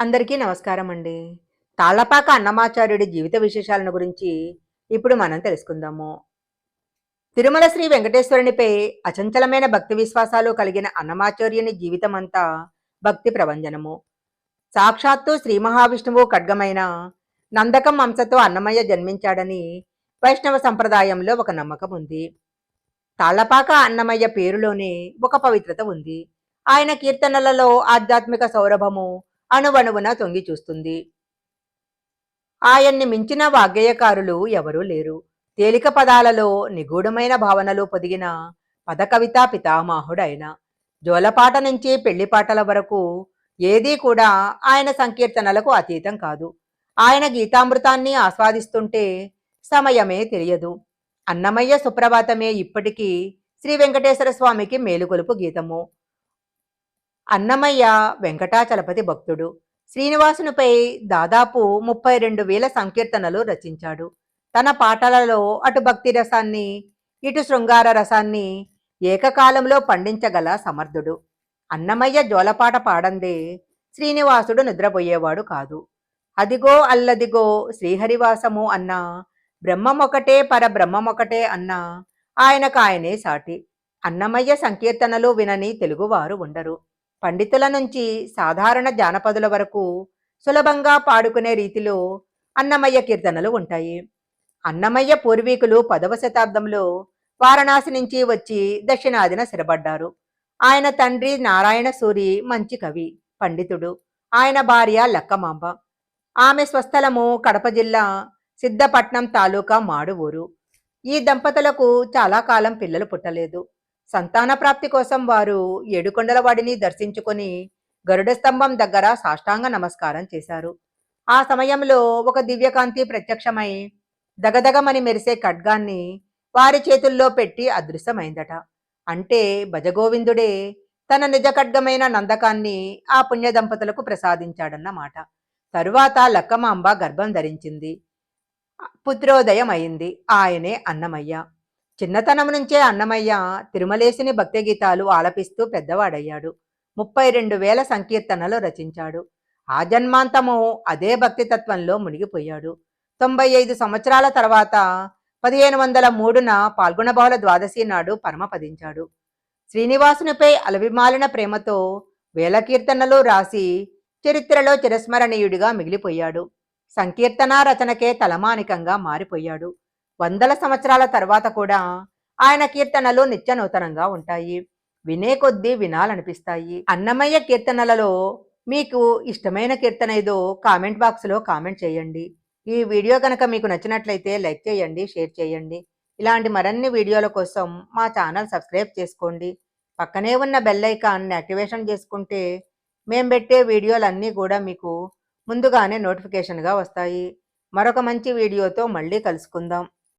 అందరికీ నమస్కారం అండి తాళ్ళపాక అన్నమాచార్యుడి జీవిత విశేషాలను గురించి ఇప్పుడు మనం తెలుసుకుందాము. తిరుమల శ్రీ వెంకటేశ్వరునిపై అచంచలమైన భక్తి విశ్వాసాలు కలిగిన అన్నమాచార్యుని జీవితమంతా భక్తి ప్రవంజనము సాక్షాత్తు శ్రీ మహావిష్ణువు ఖడ్గమైన నందకం అంశతో అన్నమయ్య జన్మించాడని వైష్ణవ సంప్రదాయంలో ఒక నమ్మకం ఉంది. తాళ్ళపాక అన్నమయ్య పేరులోనే ఒక పవిత్రత ఉంది. ఆయన కీర్తనలలో ఆధ్యాత్మిక సౌరభము అణువణువున తొంగి చూస్తుంది. ఆయన్ని మించిన వాగ్గేయకారులు ఎవరూ లేరు. తేలిక పదాలలో నిగూఢమైన భావనలు పొదిగిన పదకవితా పితామహుడైన జోలపాట నుంచి పెళ్ళిపాటల వరకు ఏదీ కూడా ఆయన సంకీర్తనలకు అతీతం కాదు. ఆయన గీతామృతాన్ని ఆస్వాదిస్తుంటే సమయమే తెలియదు. అన్నమయ్య సుప్రభాతమే ఇప్పటికీ శ్రీ వెంకటేశ్వర స్వామికి మేలుకొలుపు గీతము. అన్నమయ్య వెంకటాచలపతి భక్తుడు. శ్రీనివాసునిపై దాదాపు ముప్పై రెండు వేల సంకీర్తనలు రచించాడు. తన పాటలలో అటు భక్తి రసాన్ని ఇటు శృంగార రసాన్ని ఏకకాలంలో పండించగల సమర్థుడు. అన్నమయ్య జోలపాట పాడందే శ్రీనివాసుడు నిద్రపోయేవాడు కాదు. అదిగో అల్లదిగో శ్రీహరివాసము అన్న బ్రహ్మమొకటే పరబ్రహ్మమొకటే అన్న ఆయనకు ఆయనే సాటి. అన్నమయ్య సంకీర్తనలు వినని తెలుగువారు ఉండరు. పండితుల నుంచి సాధారణ జానపదుల వరకు సులభంగా పాడుకునే రీతిలో అన్నమయ్య కీర్తనలు ఉంటాయి. అన్నమయ్య పూర్వీకులు పదవ శతాబ్దంలో వారణాసి నుంచి వచ్చి దక్షిణాదిన స్థిరపడ్డారు ఆయన తండ్రి నారాయణ సూరి మంచి కవి పండితుడు. ఆయన భార్య లక్కమాంబ. ఆమె స్వస్థలము కడప జిల్లా సిద్ధపట్నం తాలూకా మాడువూరు ఈ దంపతులకు చాలా కాలం పిల్లలు పుట్టలేదు. సంతాన ప్రాప్తి కోసం వారు ఏడుకొండల వాడిని దర్శించుకొని గరుడ స్తంభం దగ్గర సాష్టాంగ నమస్కారం చేశారు. ఆ సమయంలో ఒక దివ్యకాంతి ప్రత్యక్షమై దగదగమని మెరిసే ఖడ్గాన్ని వారి చేతుల్లో పెట్టి అదృశ్యమైందట. అంటే భజగోవిందుడే తన నిజ ఖడ్గమైన నందకాన్ని ఆ పుణ్య దంపతులకు ప్రసాదించాడన్నమాట. తరువాత లక్కమాంబ గర్భం ధరించింది. పుత్రోదయం అయింది ఆయనే అన్నమయ్య. చిన్నతనం నుంచే అన్నమయ్య తిరుమలేసిని భక్తి గీతాలు ఆలపిస్తూ పెద్దవాడయ్యాడు. ముప్పై రెండు వేల సంకీర్తనలు రచించాడు. ఆ జన్మాంతము అదే భక్తి తత్వంలో మునిగిపోయాడు. తొంభై ఐదు సంవత్సరాల తర్వాత పదిహేను వందల మూడున పాల్గొనబహుళ ద్వాదశి నాడు పరమపదించాడు శ్రీనివాసునిపై అలవిమాలిన ప్రేమతో వేల కీర్తనలు రాసి చరిత్రలో చిరస్మరణీయుడిగా మిగిలిపోయాడు. సంకీర్తన రచనకే తలమానికంగా మారిపోయాడు. వందల సంవత్సరాల తర్వాత కూడా ఆయన కీర్తనలు నిత్య నూతనంగా ఉంటాయి. వినే కొద్దీ వినాలనిపిస్తాయి. అన్నమయ్య కీర్తనలలో మీకు ఇష్టమైన కీర్తన ఏదో కామెంట్ బాక్స్లో కామెంట్ చేయండి. ఈ వీడియో కనుక మీకు నచ్చినట్లయితే లైక్ చేయండి షేర్ చేయండి. ఇలాంటి మరిన్ని వీడియోల కోసం మా ఛానల్ సబ్స్క్రైబ్ చేసుకోండి. పక్కనే ఉన్న బెల్ ఐకాన్ని యాక్టివేషన్ చేసుకుంటే మేము పెట్టే వీడియోలన్నీ కూడా మీకు ముందుగానే నోటిఫికేషన్గా వస్తాయి. మరొక మంచి వీడియోతో మళ్ళీ కలుసుకుందాం.